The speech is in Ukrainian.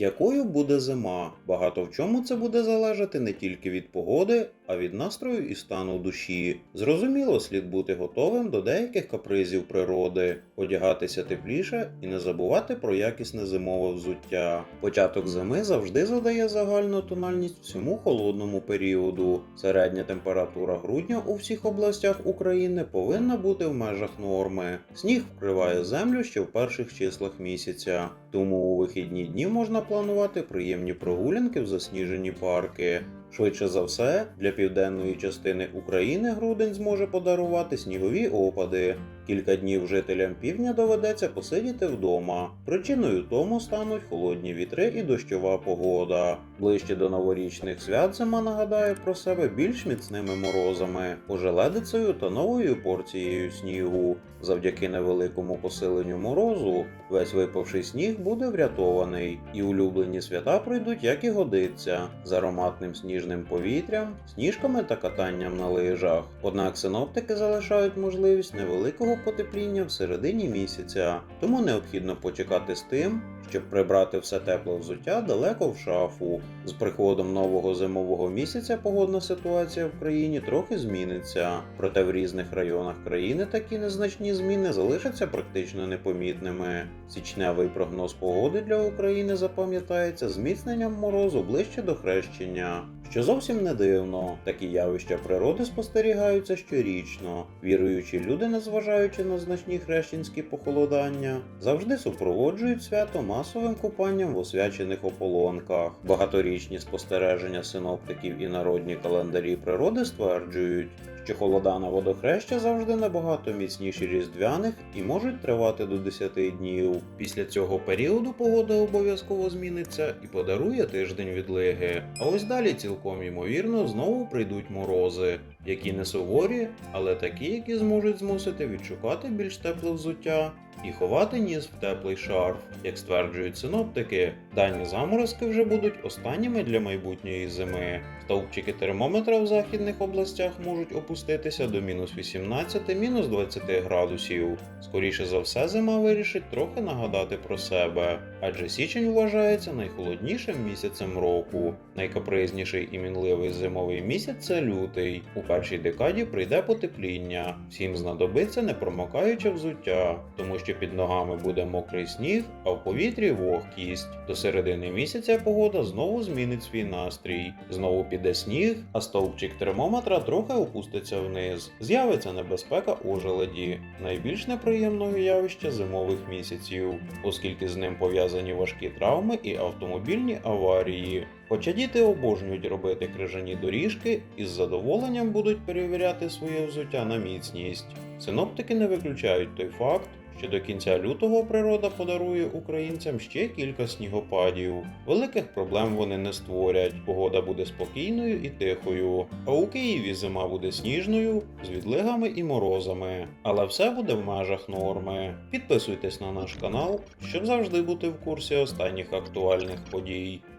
Якою буде зима? Багато в чому це буде залежати не тільки від погоди, а від настрою і стану душі. Зрозуміло, слід бути готовим до деяких капризів природи, одягатися тепліше і не забувати про якісне зимове взуття. Початок зими завжди задає загальну тональність всьому холодному періоду. Середня температура грудня у всіх областях України повинна бути в межах норми. Сніг вкриває землю ще в перших числах місяця, тому у вихідні дні можна планувати приємні прогулянки в засніжені парки. Швидше за все, для південної частини України грудень зможе подарувати снігові опади. Кілька днів жителям півдня доведеться посидіти вдома. Причиною тому стануть холодні вітри і дощова погода. Ближче до новорічних свят зима нагадає про себе більш міцними морозами, ожеледицею та новою порцією снігу. Завдяки невеликому посиленню морозу весь випавший сніг буде врятований, і улюблені свята пройдуть як і годиться з ароматним сніжним повітрям, сніжками та катанням на лижах. Однак синоптики залишають можливість невеликого потепління в середині місяця, тому необхідно почекати з тим, щоб прибрати все тепле взуття далеко в шафу. З приходом нового зимового місяця погодна ситуація в країні трохи зміниться, проте в різних районах країни такі незначні зміни залишаться практично непомітними. Січневий прогноз погоди для України запам'ятається зміцненням морозу ближче до хрещення. Що зовсім не дивно, такі явища природи спостерігаються щорічно. Віруючі люди, незважаючи на значні хрещенські похолодання, завжди супроводжують свято масовим купанням в освячених ополонках. Багаторічні спостереження синоптиків і народні календарі природи стверджують, що холода на водохреща завжди набагато міцніші різдвяних і можуть тривати до 10 днів. Після цього періоду погода обов'язково зміниться і подарує тиждень відлиги. А ось далі цілком ймовірно знову прийдуть морози, які не суворі, але такі, які зможуть змусити відшукати більш тепле взуття і ховати ніс в теплий шарф. Як стверджують синоптики, дані заморозки вже будуть останніми для майбутньої зими. Стовпчики термометра в західних областях можуть опуститися до мінус 18, мінус 20 градусів. Скоріше за все, зима вирішить трохи нагадати про себе, адже січень вважається найхолоднішим місяцем року. Найкапризніший і мінливий зимовий місяць це лютий. Першій декаді прийде потепління. Всім знадобиться непромокаюче взуття, тому що під ногами буде мокрий сніг, а в повітрі вогкість. До середини місяця погода знову змінить свій настрій. Знову піде сніг, а стовпчик термометра трохи опуститься вниз. З'явиться небезпека ожеледі, найбільш неприємного явища зимових місяців, оскільки з ним пов'язані важкі травми і автомобільні аварії. Хоча діти обожнюють робити крижані доріжки і з задоволенням будуть перевіряти своє взуття на міцність. Синоптики не виключають той факт, що до кінця лютого природа подарує українцям ще кілька снігопадів. Великих проблем вони не створять, погода буде спокійною і тихою. А у Києві зима буде сніжною, з відлигами і морозами. Але все буде в межах норми. Підписуйтесь на наш канал, щоб завжди бути в курсі останніх актуальних подій.